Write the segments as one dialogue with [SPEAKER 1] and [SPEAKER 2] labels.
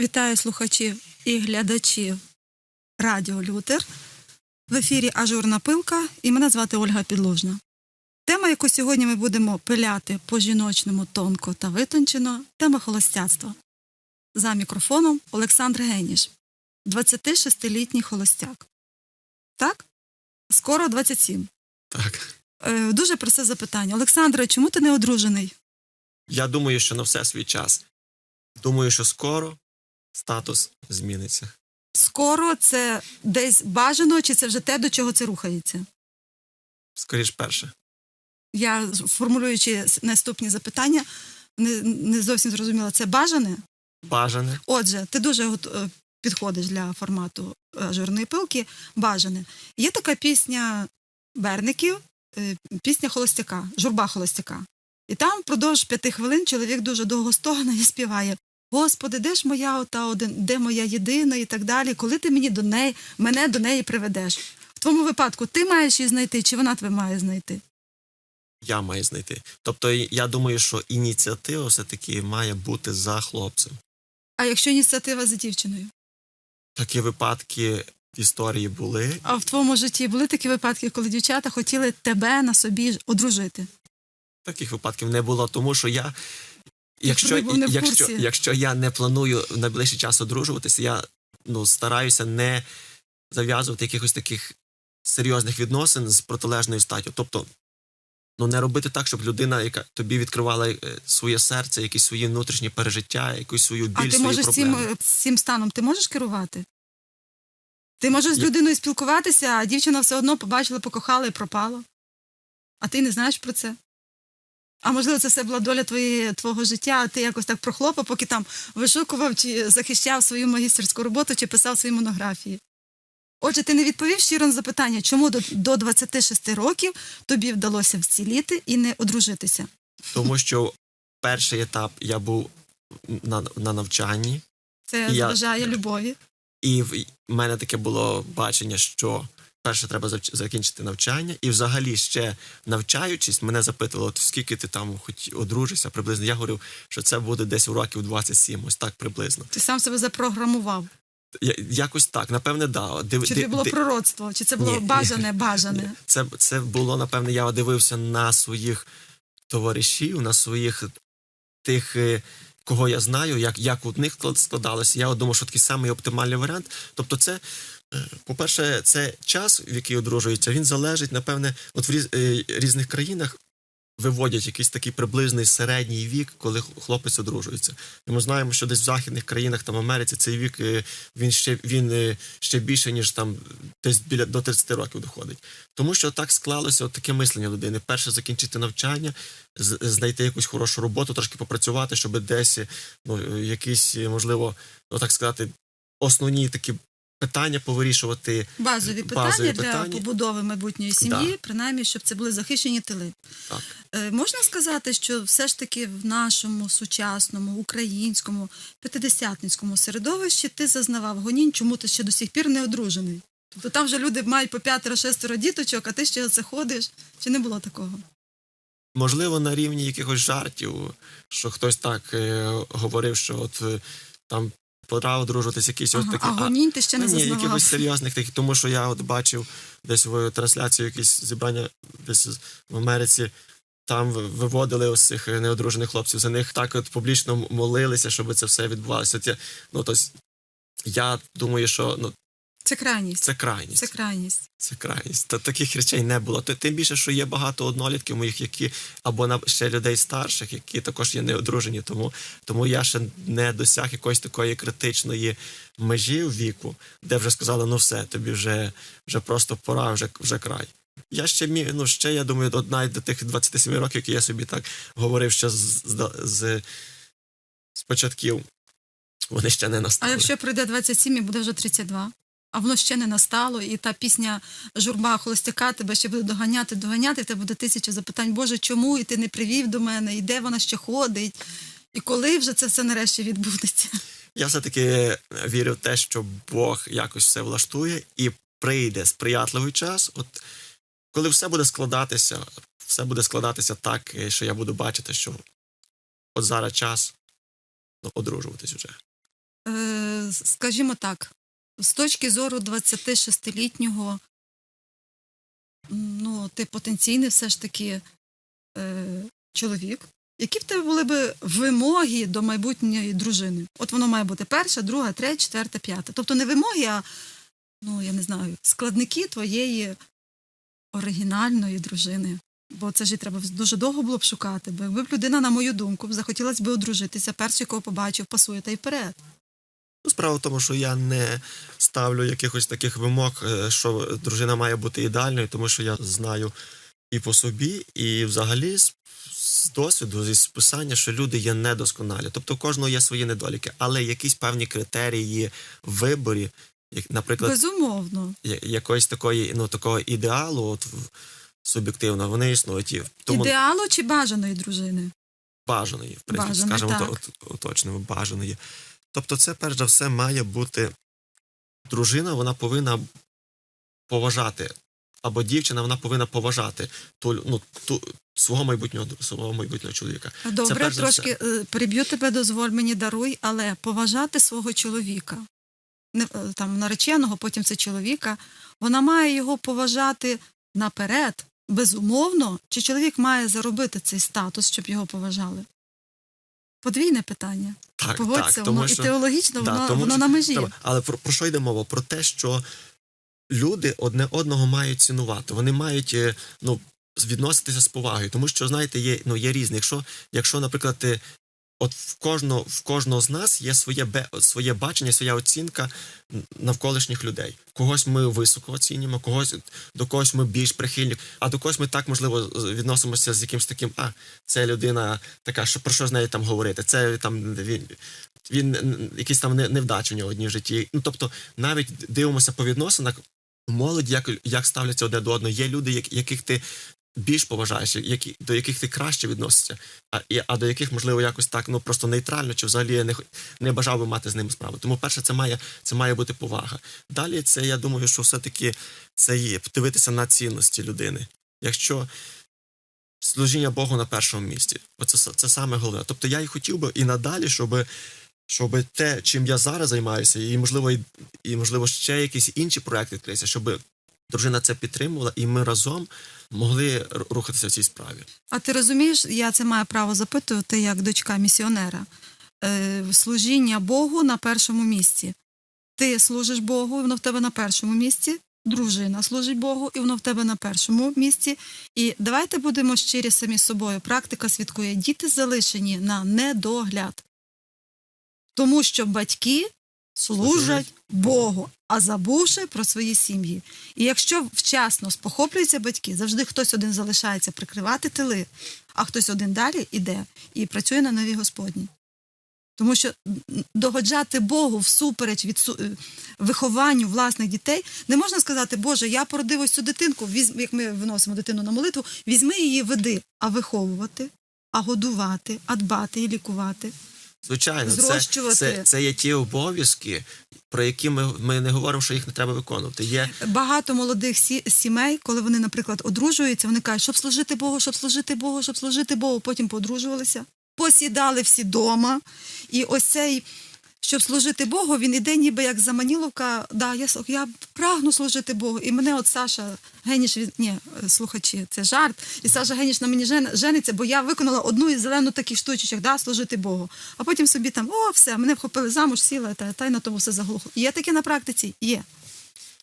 [SPEAKER 1] Вітаю слухачів і глядачів Радіо Лютер. В ефірі Ажурна пилка і мене звати Ольга Підложна. Тема, яку сьогодні ми будемо пиляти по жіночному тонко та витончено, тема холостяцтва. За мікрофоном Олександр Геніш, 26-літній холостяк. Так? Скоро 27.
[SPEAKER 2] Так.
[SPEAKER 1] Е, дуже просте запитання. Олександре, чому ти не одружений?
[SPEAKER 2] Я думаю, що на все свій час. Думаю, що скоро статус зміниться.
[SPEAKER 1] Скоро це десь бажано, чи це вже те, до чого це рухається?
[SPEAKER 2] Скоріш перше.
[SPEAKER 1] Я формулюючи наступні запитання, не, не зовсім зрозуміла, це бажане?
[SPEAKER 2] Бажане.
[SPEAKER 1] Отже, ти дуже е, підходиш для формату е, жирної пилки. Бажане. Є така пісня Берників, е, пісня Холостяка, журба Холостяка. І там впродовж п'яти хвилин чоловік дуже довго стогне і співає. Господи, де ж моя ота один, де моя єдина і так далі, коли ти мені до неї, мене до неї приведеш? В твоєму випадку ти маєш її знайти, чи вона тебе має знайти?
[SPEAKER 2] Я маю знайти. Тобто, я думаю, що ініціатива все-таки має бути за хлопцем.
[SPEAKER 1] А якщо ініціатива за дівчиною?
[SPEAKER 2] Такі випадки в історії були.
[SPEAKER 1] А в твоєму житті були такі випадки, коли дівчата хотіли тебе на собі одружити?
[SPEAKER 2] Таких випадків не було, тому що я. Якщо, якщо, якщо я не планую в найближчий час одружуватися, я ну, стараюся не зав'язувати якихось таких серйозних відносин з протилежною статтю. Тобто, ну не робити так, щоб людина, яка тобі відкривала е, своє серце, якісь свої внутрішні пережиття, якусь свою біль,
[SPEAKER 1] А ти
[SPEAKER 2] свої
[SPEAKER 1] можеш
[SPEAKER 2] проблеми.
[SPEAKER 1] е, цим станом ти можеш керувати? Ти можеш з людиною спілкуватися, а дівчина все одно побачила, покохала і пропала. А ти не знаєш про це? А можливо, це все була доля твоєї, твого життя, а ти якось так прохлопав, поки там вишукував чи захищав свою магістерську роботу, чи писав свої монографії. Отже, ти не відповів щиро на запитання, чому до, до 26 років тобі вдалося вціліти і не одружитися.
[SPEAKER 2] Тому що перший етап я був на, на навчанні,
[SPEAKER 1] Це
[SPEAKER 2] Я-
[SPEAKER 1] заважає любові.
[SPEAKER 2] І в мене таке було бачення, що перше треба закінчити навчання, і взагалі ще навчаючись, мене запитували, от скільки ти там хоч одружишся приблизно. Я говорив, що це буде десь у років 27, ось так приблизно.
[SPEAKER 1] Ти сам себе запрограмував.
[SPEAKER 2] Я, якось так, напевне, да. Див,
[SPEAKER 1] Чи це було
[SPEAKER 2] ди-
[SPEAKER 1] пророцтво, чи це було
[SPEAKER 2] Ні, ні.
[SPEAKER 1] бажане, бажане?
[SPEAKER 2] Це, це було, напевне, я дивився на своїх товаришів, на своїх тих, е, кого я знаю, як, як у них складалося. Я от думав, що такий самий оптимальний варіант. Тобто, це, по-перше, це час, в який одружуються, він залежить, напевне, от в е, різних країнах. Виводять якийсь такий приблизний середній вік, коли хлопець одружується. І ми знаємо, що десь в західних країнах, там Америці, цей вік е, він ще він е, ще більше, ніж там десь біля до 30 років доходить. Тому що так склалося от таке мислення людини. Перше закінчити навчання, знайти якусь хорошу роботу, трошки попрацювати, щоб десь ну, якісь, можливо, ну так сказати, основні такі питання повирішувати.
[SPEAKER 1] Базові питання
[SPEAKER 2] Базові
[SPEAKER 1] для
[SPEAKER 2] питання.
[SPEAKER 1] побудови майбутньої сім'ї,
[SPEAKER 2] Да.
[SPEAKER 1] принаймні, щоб це були захищені тили.
[SPEAKER 2] Так.
[SPEAKER 1] Е, можна сказати, що все ж таки в нашому сучасному, українському, п'ятидесятницькому середовищі ти зазнавав гонінь, чому ти ще до сих пір не одружений? Тобто там вже люди мають по п'ятеро-шестеро діточок, а ти ще це ходиш. Чи не було такого?
[SPEAKER 2] Можливо, на рівні якихось жартів, що хтось так е, говорив, що от е, там пора одружуватись якісь ось такі.
[SPEAKER 1] а гонінь ти ще не
[SPEAKER 2] Ну, ні, якихось серйозних таких, тому що я от бачив десь в трансляцію якісь зібрання десь в Америці. Там виводили ось цих неодружених хлопців. За них так от публічно молилися, щоб це все відбувалося. От я, ну, тобто, я думаю, що ну,
[SPEAKER 1] Це крайність.
[SPEAKER 2] це крайність.
[SPEAKER 1] Це крайність.
[SPEAKER 2] Це крайність. Та таких речей не було. Тим більше, що є багато однолітків моїх, які або ще людей старших, які також є неодружені. Тому, тому я ще не досяг якоїсь такої критичної межі в віку, де вже сказали, ну все, тобі вже, вже просто пора, вже, вже край. Я ще міг, ну ще я думаю, навіть до тих 27 років, які я собі так говорив ще з, з, з, з початків, вони ще не настали.
[SPEAKER 1] А якщо пройде 27 і буде вже 32? А воно ще не настало, і та пісня журба холостяка тебе ще буде доганяти, доганяти, в тебе буде тисяча запитань, Боже, чому і ти не привів до мене, і де вона ще ходить, і коли вже це все нарешті відбудеться?
[SPEAKER 2] Я все-таки вірю в те, що Бог якось все влаштує і прийде сприятливий час. От коли все буде складатися, все буде складатися так, е, що я буду бачити, що от зараз час ну, одружуватись вже.
[SPEAKER 1] Е, е, скажімо так, з точки зору 26-літнього, ну, ти потенційний все ж таки е, чоловік. Які в тебе були б вимоги до майбутньої дружини? От воно має бути перша, друга, третя, четверта, п'ята. Тобто не вимоги, а ну я не знаю, складники твоєї оригінальної дружини. Бо це ж і треба дуже довго було б шукати. Бо якби б людина, на мою думку, б захотілося б одружитися, перший, кого побачив, пасує та й вперед.
[SPEAKER 2] Ну, справа в тому, що я не ставлю якихось таких вимог, е, що дружина має бути ідеальною, тому що я знаю і по собі, і взагалі з, досвіду, зі списання, що люди є недосконалі. Тобто у кожного є свої недоліки, але якісь певні критерії в виборі, як, наприклад,
[SPEAKER 1] Безумовно.
[SPEAKER 2] якоїсь такої, ну, такого ідеалу, от суб'єктивно, вони існують. Тому
[SPEAKER 1] Ідеалу чи бажаної дружини?
[SPEAKER 2] бажаної, в принципі,
[SPEAKER 1] Бажаної,
[SPEAKER 2] скажімо
[SPEAKER 1] так.
[SPEAKER 2] то, от, уточнимо, бажаної. Тобто, це перш за все має бути дружина, вона повинна поважати, або дівчина, вона повинна поважати ту, ну, ту, свого майбутнього свого майбутнього чоловіка.
[SPEAKER 1] Добре,
[SPEAKER 2] за
[SPEAKER 1] трошки е, переб'ю тебе, дозволь мені даруй, але поважати свого чоловіка, не, е, там нареченого, потім це чоловіка, вона має його поважати наперед, безумовно, чи чоловік має заробити цей статус, щоб його поважали? Подвійне питання.
[SPEAKER 2] Так,
[SPEAKER 1] Погодься,
[SPEAKER 2] так, тому
[SPEAKER 1] воно
[SPEAKER 2] що,
[SPEAKER 1] і теологічно
[SPEAKER 2] Да,
[SPEAKER 1] воно,
[SPEAKER 2] тому
[SPEAKER 1] воно на межі.
[SPEAKER 2] Треба. Але про, про що йде мова? Про те, що люди одне одного мають цінувати. Вони мають е, ну, відноситися з повагою. Тому що, знаєте, є, ну, є різні. Якщо, якщо, наприклад, от в кожного, в кожного з нас є своє, своє бачення, своя оцінка навколишніх людей. Когось ми високо оцінюємо, когось до когось ми більш прихильні, а до когось ми так можливо відносимося з якимось таким, а це людина така, що про що з нею там говорити? Це там він, він якісь там не- невдачі в нього одні в житті. Ну тобто, навіть дивимося по відносинах, молодь як, як ставляться одне до одного. Є люди, яких ти більш поважаєш, які, до яких ти краще відносишся, а, і, а до яких, можливо, якось так ну просто нейтрально, чи взагалі не, не бажав би мати з ними справи. Тому, перше, це має, це має бути повага. Далі, це я думаю, що все-таки це є дивитися на цінності людини. Якщо служіння Богу на першому місці, оце це саме головне. Тобто я і хотів би і надалі, щоб, щоб те, чим я зараз займаюся, і можливо, і, і можливо ще якісь інші проекти відкрилися, щоб дружина це підтримувала, і ми разом могли рухатися в цій справі.
[SPEAKER 1] А ти розумієш, я це маю право запитувати як дочка місіонера. Е, служіння Богу на першому місці. Ти служиш Богу, воно в тебе на першому місці. Дружина служить Богу, і воно в тебе на першому місці. І давайте будемо щирі самі з собою. Практика свідкує, діти залишені на недогляд. Тому що батьки служать Богу, а забувши про свої сім'ї. І якщо вчасно спохоплюються батьки, завжди хтось один залишається прикривати тили, а хтось один далі іде і працює на новій Господній. Тому що догоджати Богу всупереч від е, вихованню власних дітей не можна сказати, Боже, я породив ось цю дитинку, візь, як ми виносимо дитину на молитву, візьми її, веди, а виховувати, а годувати, а дбати і лікувати.
[SPEAKER 2] Звичайно, це, це, це є ті обов'язки, про які ми, ми не говоримо, що їх не треба виконувати. Є
[SPEAKER 1] Багато молодих сі- сімей, коли вони, наприклад, одружуються, вони кажуть, щоб служити Богу, щоб служити Богу, щоб служити Богу. Потім подружувалися, посідали всі дома. І ось цей, щоб служити Богу, він іде ніби як заманіловка. Да, я, я прагну служити Богу. І мене от Саша Геніш, ні, слухачі, це жарт. І Саша Геніш на мені жен- жениться, бо я виконала одну із зелену таких штучок, да, служити Богу. А потім собі там, о, все, мене вхопили замуж, сіла, та, та й на тому все заглухло. Є таке на практиці? Є.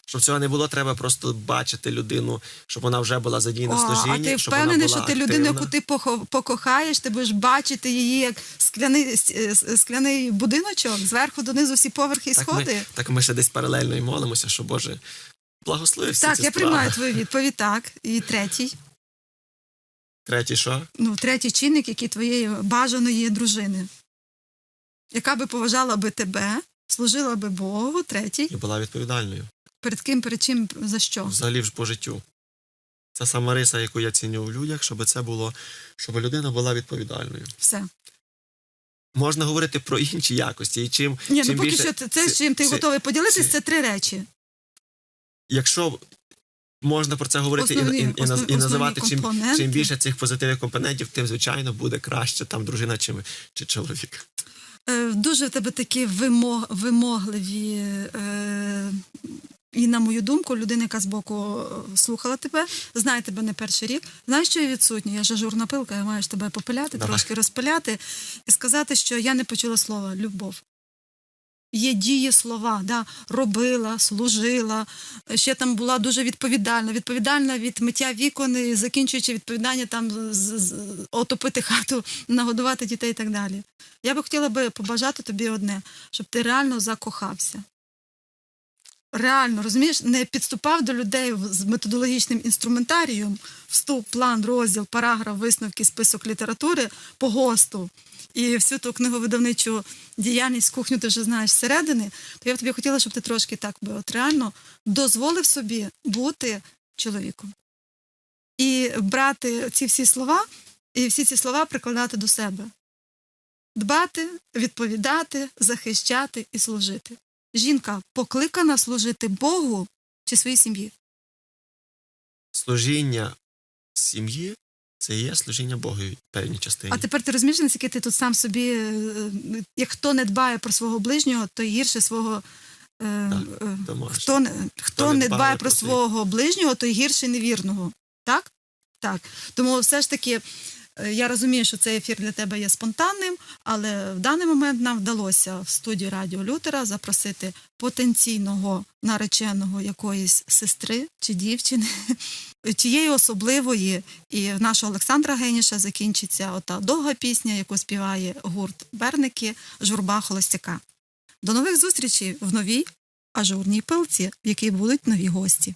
[SPEAKER 2] щоб цього не було, треба просто бачити людину, щоб вона вже була задіяна в служінні.
[SPEAKER 1] а ти впевнений, що ти людину, яку ти покохаєш, ти будеш бачити її як скляний, с- с- скляний будиночок, зверху донизу всі поверхи і
[SPEAKER 2] так,
[SPEAKER 1] сходи.
[SPEAKER 2] ми, так ми ще десь паралельно і молимося, що Боже благослови всі
[SPEAKER 1] Так,
[SPEAKER 2] ці
[SPEAKER 1] я
[SPEAKER 2] справи.
[SPEAKER 1] приймаю твою відповідь. Так. І третій.
[SPEAKER 2] Третє, що?
[SPEAKER 1] Ну, третій чинник, який твоєї бажаної дружини, яка би поважала би тебе, служила би Богу, третій.
[SPEAKER 2] І була відповідальною.
[SPEAKER 1] Перед ким, перед чим, за що?
[SPEAKER 2] Взагалі ж по життю. Це сама риса, яку я ціню в людях, щоб це було, щоб людина була відповідальною.
[SPEAKER 1] Все.
[SPEAKER 2] Можна говорити про інші якості, і чим,
[SPEAKER 1] Ні,
[SPEAKER 2] чим
[SPEAKER 1] ну поки
[SPEAKER 2] більше,
[SPEAKER 1] що це, це з чим ти
[SPEAKER 2] це-
[SPEAKER 1] готовий поділитись,
[SPEAKER 2] це-
[SPEAKER 1] це три речі.
[SPEAKER 2] якщо можна про це говорити
[SPEAKER 1] Основні-
[SPEAKER 2] і, і,
[SPEAKER 1] основні-
[SPEAKER 2] і називати, чим, чим більше цих позитивних компонентів, тим звичайно буде краще там дружина чи, чи чоловік.
[SPEAKER 1] Е, Дуже в тебе такі вимог, вимогливі. Е, і, на мою думку, людина, яка збоку е, слухала тебе, знає тебе не перший рік. Знаєш, що я відсутня? Я ж ажурна пилка, я маю ж тебе попиляти,
[SPEAKER 2] Давай.
[SPEAKER 1] трошки розпиляти і сказати, що я не почула слова любов. Є дії слова, да, робила, служила, ще там була дуже відповідальна, відповідальна від миття вікон, і закінчуючи відповідання там з, з, отопити хату, нагодувати дітей і так далі. Я би хотіла би побажати тобі одне, щоб ти реально закохався. Реально, розумієш, не підступав до людей з методологічним інструментарієм, вступ, план, розділ, параграф, висновки, список літератури по ГОСТу і всю ту книговидавничу діяльність кухню ти вже знаєш зсередини, то я б тобі хотіла, щоб ти трошки так би от реально дозволив собі бути чоловіком. І брати ці всі слова, і всі ці слова прикладати до себе. Дбати, відповідати, захищати і служити. Жінка покликана служити Богу чи своїй сім'ї.
[SPEAKER 2] Служіння сім'ї це є служіння Богу в певній частині.
[SPEAKER 1] А тепер ти розумієш, наскільки ти тут сам собі, е, як хто не дбає про свого ближнього, то гірше свого. е,
[SPEAKER 2] Так,
[SPEAKER 1] е,
[SPEAKER 2] домашнє.
[SPEAKER 1] Хто, не- хто не дбає про свого ближнього, то гірше невірного. Так? Так. Тому все ж таки, е, я розумію, що цей ефір для тебе є спонтанним, але в даний момент нам вдалося в студії Радіо Лютера запросити потенційного нареченого якоїсь сестри чи дівчини, тієї особливої. І в нашого Олександра Геніша закінчиться ота довга пісня, яку співає гурт Берники Журба Холостяка. До нових зустрічей в новій ажурній пилці, в якій будуть нові гості.